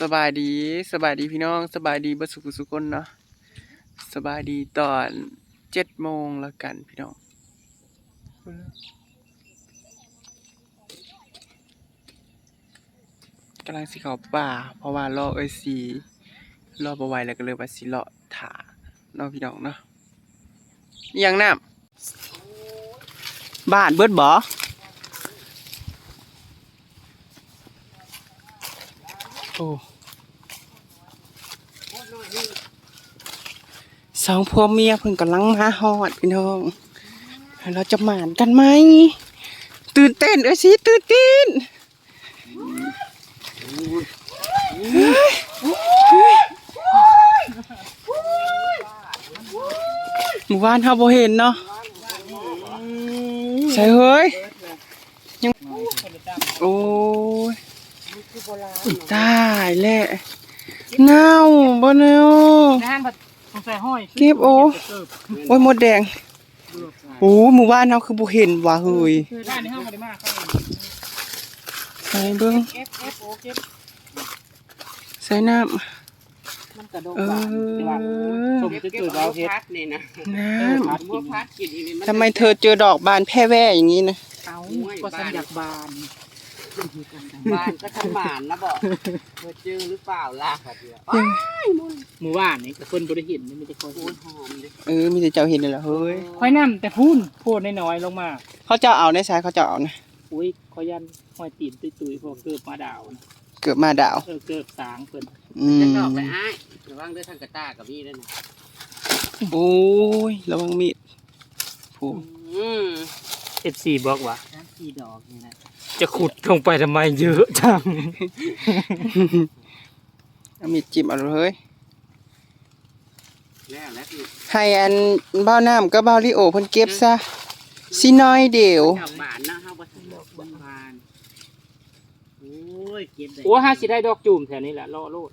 สบายดีสบายดีพี่น้อง สบายดีบัสุกุสุคนเนาะสบายดีตอนเจ็ดโมงแล้วกันพี่น้องกำลังสิเขาป่า เพราะว่ารอเอยสีรอบ่ไวแล้วก็เลยว่าสิเลาะถาเนาะพี่น้องเนาะยังน้ำบ้านเบิดบ่ โอ้สองพ่อเมียเพิ่งกำลังมาฮอดพี่น้อง เราจะหมานกันไหม ตื่นเต้นเอ้ยสิตื่นเต้นหมู่บ้านเฮาบ่เห็นเนาะใช่เฮ้ยยังโอ้ย ตายแล้วเน่าบ่เน่าด้านบัดสงสัยห้อยเก็บโอ้โอ้ยหมดแดงโอ้หมู่บ้านเฮาคือบ่เห็นว่ะเฮ้ยคือด้านนี้ห้องบ่ได้มากครับใส่เบิ่งเก็บเก็บโอ้เก็บใส่น้ำมันกระโดดเออว่าแต่ว่าสมจะเกิดเราเฮ็ดพัดนี่นะน้พัดบัวพัดกินอีนี่มันำทำไมเธอเจอดอกบานแพร่แว่อย่างนี้นะเอาก็สัญญากบาน บ้านก็ทำหมานนะบอกเธอเจอหรือเปล่าล่ะครับเดียวหมู่บ้านนี่ก็คนบ่ได้เห็นนี่มีแต่คนโอ้ยหอมเลยเออมีแต่เจ้าเห็นเลยล่ะเฮ้ยค่อยนำแต่พูนพูดน้อยๆลงมา เขาเจ้าเอาในสายเขาเจ้าเอานะอุ้ยขอยันห้อยตีนตุยๆพอเกิดมาดาวนะเกือบมาดาวเออเกิดสางเพิ่นอืจะดอกไปอ้ายระวังด้วยทางกระตากับพี่ด้วยนะโอ้ยระวังมีดผู้อืม FC บอกว่าด้านสี่ดอกนี่นะ จะขุดลงไปทำไมเยอะจัง เอามีดจิ้มเอาเลยเฮ้ยแล้วแล้วคือให้อันเบ้าน้ำกับเบ้าลิโอเพิ่นเก็บซะสิน้อยเดียวดอกบานนะเฮาบ่ทันดอกบานบานโอ้ยเก็บได้โอ้ห้าสิได้ดอกจุ่มแถวนี้แหละล่อโลด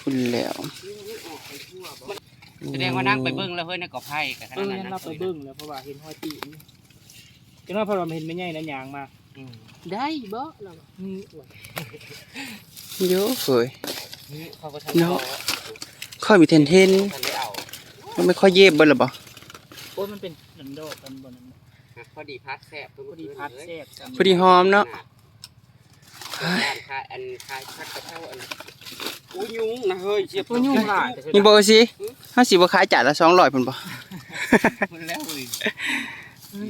พุ่นแล้วแสดงว่านั่งไปเบิ่งแล้วเฮ้ยในกอไผ่กับขเอนาอดนั้นงั้นนะเราไปเบิ่งแล้วเพราะว่าเห็นห้อยตีนจังว่าเพราะว่ามันเห็นไม่ใหญ่นะยางมาอืม ได้บ่เราอืมอวดเยอะเฮ้ยนี่เขาก็ทำเนาะค่อยมีเทนเทนทันได้เอามันไม่ค่อยเย็บเบิ่ล่ะบ่โอ้ยมันเป็นหนังดอกกันบนนั้นพอดีพัดแซ่บพอดีพัดแซ่บกันพอดีหอมเนาะอันคายอันคายพัดกระเท่าอันอุ้ยยุงนะเฮ้ยเชียบตัวยุ่งหลายแต่นี่บ่สิเฮาสิบ่ขายจานละ200พุ่นบ่มันแล้วเลย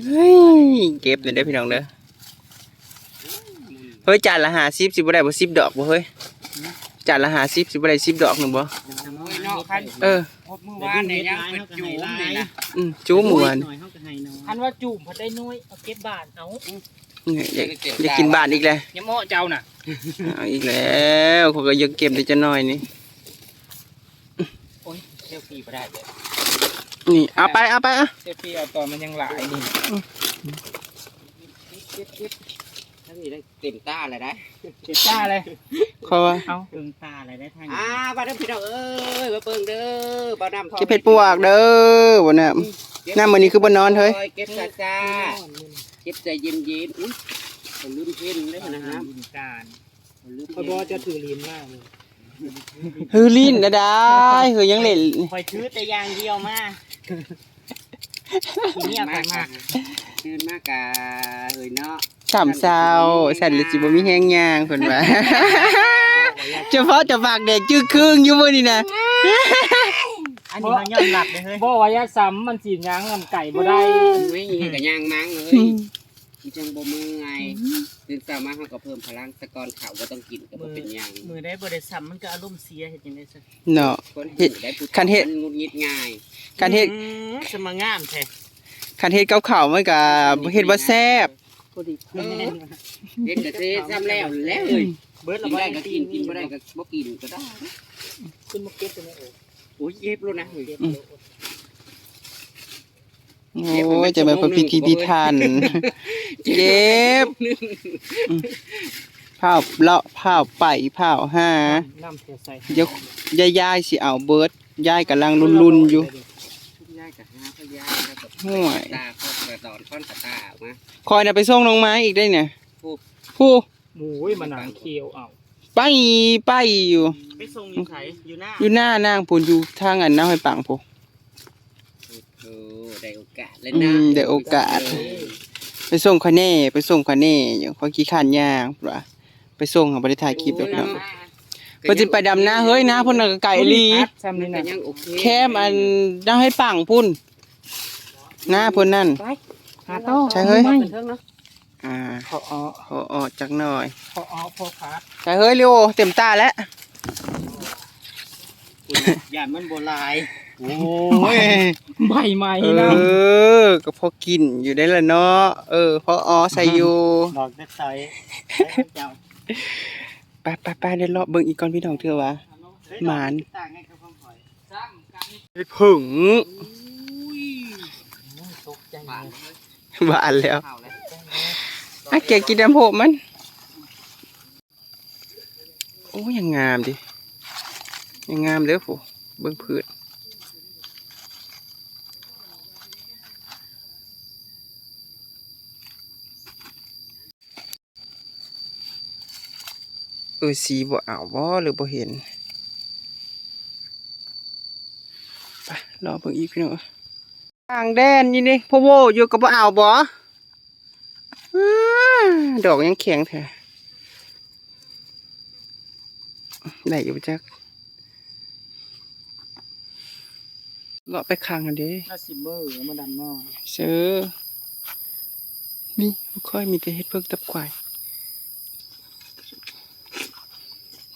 เฮ้ยเก็บเลยเด้อพี่น้องเด้อเฮ้ยจานละ50สิบ่ได้บ่10ดอกบ่เฮ้ยจานละ50สิบ่ได้10ดอกหนึงบ่โอ้ยเนาะคันเออพบมือวานเนี่ยยังเป็นจูมเลยนะอืมจูหมวนคันว่าจุ่มพอได้น้อยเอาเก็บบานเอาเนี่ยอยากอยากกินบ้านอีกแล้วอย่าเหมาะเจ้าน่ะเอาอีกแล้วเขาก็ยังเก็บได้จะน้อยนี่เที่ยวปีก็ได้เลยนี่เอาไปเอาไปอะเซฟฟี่เอาตอนมันยังหลายนี่ ถ้ามีได้เต็มตาเลยได้เก็บซ่าเลยเขาว่าเอาตึงตาอะไรได้ทางอ่าบ้านน้ำพี่น้องเอ้ยมาเบิ่งเด้อบ้านน้ำทองเก็บเผ็ดปวกเด้อวันน่ะน้ำมื้อนี้คือบ่นอนเฮ้ยเก็บซาซาเก็บใจเย็นเย็นๆอุ้ยผมลืมเพ่นได้นะฮะอินการผมลืมคอยบอจะถือลิ้นมากเลยฮือลิ้นนะได้เฮ้ยยังเล่นคอยถือแต่อย่างเดียวมากทีนี้มากมากตื่นมากกะเฮ้ยเนาะ สามเศร้าสั่นเลยสิบ่มีแห้งย่างเพิ่นว่าเฉพาะจะฝากเด็กจื้อครึ่งอยู่มื้อนี้นะอันนี้มันยอมหลับเลยเฮ้ยบ่ว่ายาซ้ำมันสีนยางลำไก่บ่ได้ไม่ยิงกับยางมั้งเลยที่จังบ่มือไงตื่นเช้ามาเขาก็เพิ่มพลังแตะกอนข่าวก็ต้องกินก็บ่เป็นหยังมือได้บ่ได้ซ้ำมันก็อารมณ์เสียเฮ็ดจังได๋ซะเนาะคนเฮ็ดได้ผู้คันเฮ็ดมังุดหงิดง่ายการเฮ็ดสมางามแท้คันเฮ็ดกับข้าวมันก็เฮ็ดบ่แซ่บ พอดีเฮ็ดกะเทซ้ำแล้วแล้วเลยเบิดกิละนบ่ได้ได้ก็ก็กิกินนกิกินนบ่บ่ได้ได้ก็บ่กินก็ได้ขึ้นมาเก็บตัวนี้โอ้โอ้ยเย็บแล้วนะเฮ้ยเก็บโอ้ยจะมาเพิ่นพิธีพิธันเก็บเผาเลาะเผาไปเผาหาน้ำเทใส่เดี๋ยวยายๆสิเอาเบิดยายกำลังลุนๆอยู่ชุบย่าย กับหาพยายแล้วก็ห่วยตาเข้ากระตอนค้อนกระตาออกมาคอยน่ะไปส่งน้องไม้อีกได้เนี่ยผู้ผู้หมูยมันหนังเคียวเอาไปไปอยู่ ไปส่งอยู่ไสอยู่หน้าอยู่หน้านางพูนอยู่ทางอันน้าห้อยปังพูโอ้ได้โอกาสเลยอืนะมได้โอกาส ไปส่งคะแน่ ไปส่งคะแน่อย่างพอขี้ข้านย่างปะไปส่งของบริถ่ายคลิปแล้วเนาะ เพิ่นสิไปดำนาเฮ้ยนะพุ่นน่ะก็ไก่ลีซ้ำนี่ก็น่ะยังโอเคแคมอันน้าให้ปังพุ่นหน้าพุ่นนั่น หาโต้ใช่เฮ้ย ไม่อ่าพอออขอออกจักหน่อยพอออพอขาดใช่เฮ้ยเร็วเต็มตาแล้วอย่ามันบ่ลายโอ้ยใบใหม่เอนะอก็พอกินอยู่ได้ละเนาะเออพออใส่อยู่ดอกเด็ดใสเจ้า ไปไปไปเดี๋ยวรอเบิ่งอีกก่อนพี่น้องเถอะวะหมานต่างไงกับของหอยซ้ำกันผึ่งตกใจหวานหวานแล้วข้าวแล้วอะเกกินน้ำโพมัน โอ้ยยังงามดิยังงามเด้อผู้เบิ่งพืช เออสีบ่เอาบ่หรือบ่เห็นไปรอเบิ่งอีกพี่น้องทางแดนนี่นี่พ่อโวอยู่กับบ่เอาบ่อ้าดอกยังแข็งแท้ได้อยู่บ่จักเลาะไปข้างกันเด้น่าสิเบอร์มาดำเนาะเสือนี่บ่ค่อยมีแต่เฮ็ดเพิ่งตับควาย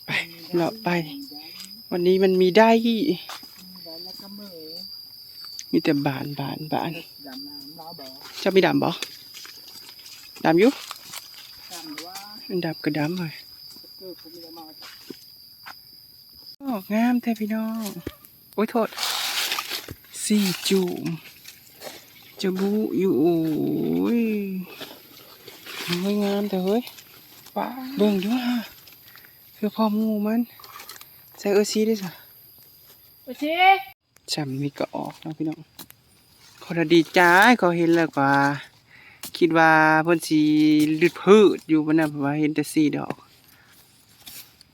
ไป เลาะไป วันนี้มันมีได้ มีแต่บานบานบานจ้าไม่ดำบ่ดำอยู่ดำว่ามันดำก็ดำเลยออกงามแท้พี่น้อง โอ้ยโทษสี่จุมจะบุอยู่โอ้ยเฮ้ยงามแต่เฮ้ยเบิ่งด้วยฮะ คือพอหมูมันใส่เออซีด้วยสิโอเคจำนี่ก็ออกเนาะพี่น้องขอดีใจเขาเห็นแล้วกว่า คิดว่าเพิ่นสิลืดพืชอยู่บ่น่ะเพราะว่าเห็นแต่สีดอก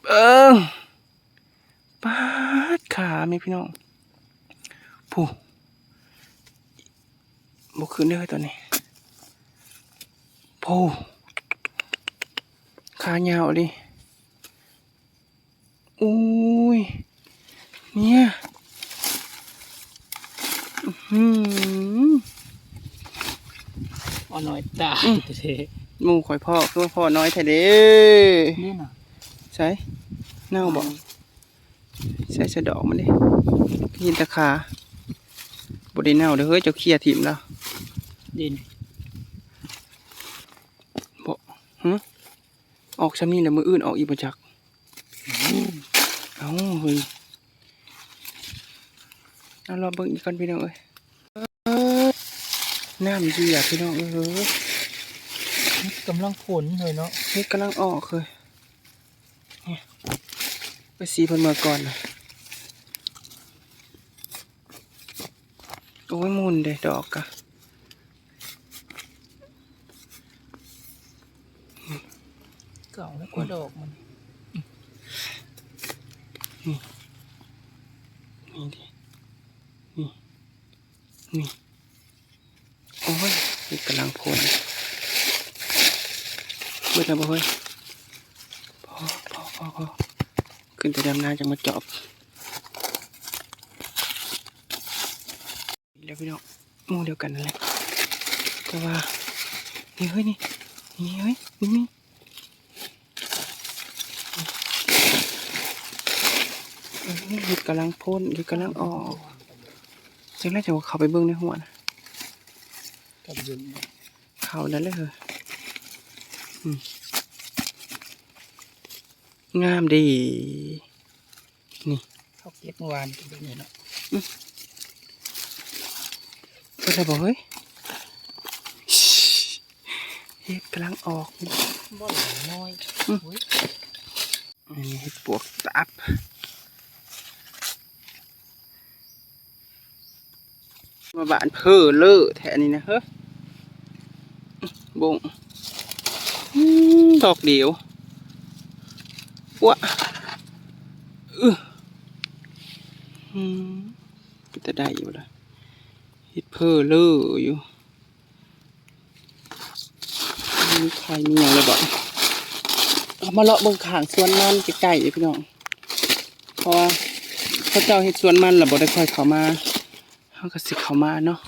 เบิ่งปาดขาแม่พี่น้องผู้บ่ขึ้นเด้อตอนนี้ผู้ขายาวดิ อุ้ย เนี่ยอื้อหืออ่อนหน่อยตาเท่หมูข่อยพ่อคือว่าพ่อน้อยแท้เด้นี่น่ะใช่เน่าบอกใส่สะดอกมันดิยินตะขาบไดเน่าเด้อเฮ้ยเจ้าเคลียร์ถิ่มแล้วดินออกซ้ำนี่แล้วมืออื่นออกอีกบ่จัก เอ้าเฮ้ยเอารอเบิ่งอีกก่อนพี่น้องเอ้ยเอ้ยน้ำดีอะพี่น้องเอ้ยกำลังฝนเลยเนาะเฮ็ดกำลังออกเลยเนี่ยไปสีเพิ่นมาก่อนนะโอ้ยมุนเด้ดอกกะเก่าแล้วก็ดอกมัน นี่ดินี่นี่โอ้ยนี่กำลังพ่นเบิดแล้วบ่เฮ้ยพอพอพอพอขึ้นแต่ดำนาจังมาจอบแล้วพี่น้องมูเดียวกันนั่นแหละแต่ว่านี่เฮ้ยนี่นี่เฮ้ยนี่ เอ้ยเห็ดกำลังพ่นเห็ดกำลังออกจังแรกจะว่าเข้าไปเบิ่งในหัวนะกับยืนเข้านั่นเลยเหรออืมงามดีเขาเก็บเมื่อวานเป็นแบบนี้เนาะเปิดอะไรบอกเฮ้ยเห็ดกำลังออกบ่หลายน้อยอันนี้เห็ดปวกตับ มาบานเพอเลอะแทนนี่นะเฮ้ยบงอืมดอกเดียววะเอออืมจะได้อยู่ละเฮ็ดเพอเลออยู่มีใครมีอย่างเลยบอกเอามาเลาะบิ่งขางสวนมันใกล้ๆเลยพี่น้อง เพราะว่าเขาเจ้าเฮ็ดสวนมันแล้วบ่ได้ค่อยเขามา เฮาก็สิเข้ามาเนาะ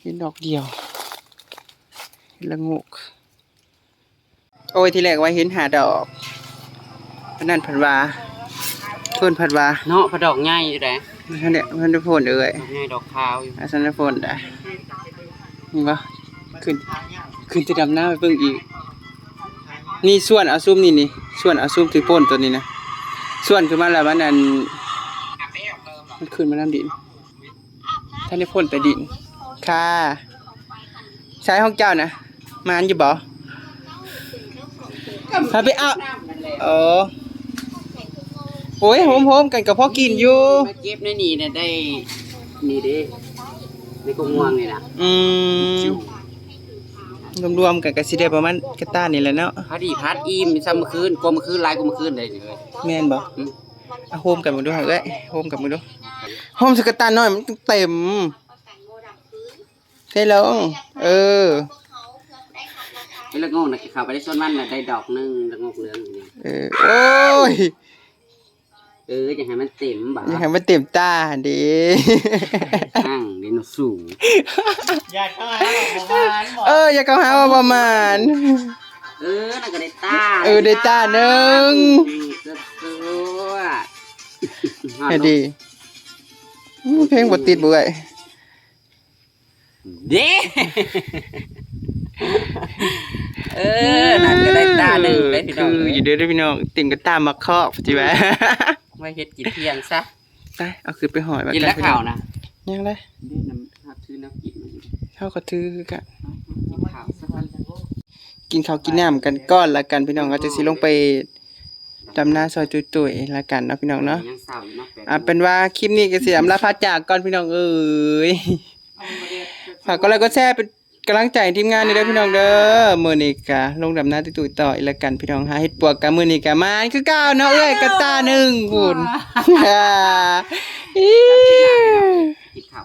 เห็นดอกเดียวเห็นละโงก โอ้ยที่แรกว่าเห็นหาดอกอันนั้นเพันว่าเพิ่นเพันว่าเนาะพระดอกง่ายอยู่แหละอันเนี้ยเพิ่นได้พ่นเอ้ยดอกง่ายดอกขาวอยู่อาสันได้พ่นได้นี่บ่ขึ้นขึ้นจะดำหน้าไปเบิ่งอีก นี่ส่วนอาซุมนี่นี่ส่วนอาซุมที่พ่นตัวนี้นะส่วนขึ้นมาแล้วมันอัน มันขึ้นมาน้ำดินท่านได้พ่นแต่ดิน ค่ะ ใช้ห้องเจ้านะมานอยู่บ่พาไปเอาเออโอ้ยโหมๆกันกับพ่อกินอยู่มาเก็บในนี่เนี่ยได้นี่เด้ในกรงง่วงนี่นะอืมรวมๆกันก็สิได้ประมาณกระต้านนี่แหละเนาะพอดีพัดอิ่มซ้ำเมื่อคืนกว่าเมื่อคืนหลายกว่าเมื่อคืนได้เลยแม่นบ่อืมเอาโฮมกันมาดูเอ้ยโฮมกันมาดู โฮมสกระต้านน้อยมันเต็มใช่ลงเออไอ้ละโงงน่ะเข้าไปได้ส่วนมันน่ะได้ดอกหนึงละโงกเหลืองอยู่นี่เออโอ้ยเออจะให้มันเต็มบ่าอย่าให้มันเต็มตาเดิอ้างเดนสูงอยากเข้ามาบอกว่าบอกเออ อย่าเข้าหาว่าประมาณ เออน่ะก็ได้ตาเออได้ตาหนึ่งสะตัวแค่ดีอืม เพลงบ่ติดบ่เอ้ยเด้เออนั่นก็ได้ตาหนึ่งได้พี่น้องคืออยู่เด้อเด้อพี่น้องติ่งก็ตามมาคอกจิแหวะไว้เฮ็ดกินเที่ยงซะไปเอาคือไปหอยกินแล้วข่าวนะยังเลยเด้น้ำข้าวซื้อน้ำกินมาอยู่เฮาก็ถือคือกันกินข้าวสักวันกินข้าวกินน้ำกันก้อนละกันพี่น้องก็จะสิลงไป ดำหน้าซอยตุยๆละกันเนาะพี่น้องเนาะยังเศร้าอยู่เนาะแปดอ่าเป็นว่าคลิปนี้ก็สิอำลาพาจากก่อนพี่น้องเอ้ยฝากก็ไลค์ก็แชร์เป็นกำลังใจให้ทีมงานนี่เด้อพี่น้องเด้อมื้อนี้ก็ลงดำหน้าตุยๆต่ออีกละกันพี่น้องหาเฮ็ดปวกกันมื้อนี้ก็มาคือเก่าเนาะเอ้ยกระตาหนึงพุ่นอ่าอิ๊วกินข้าว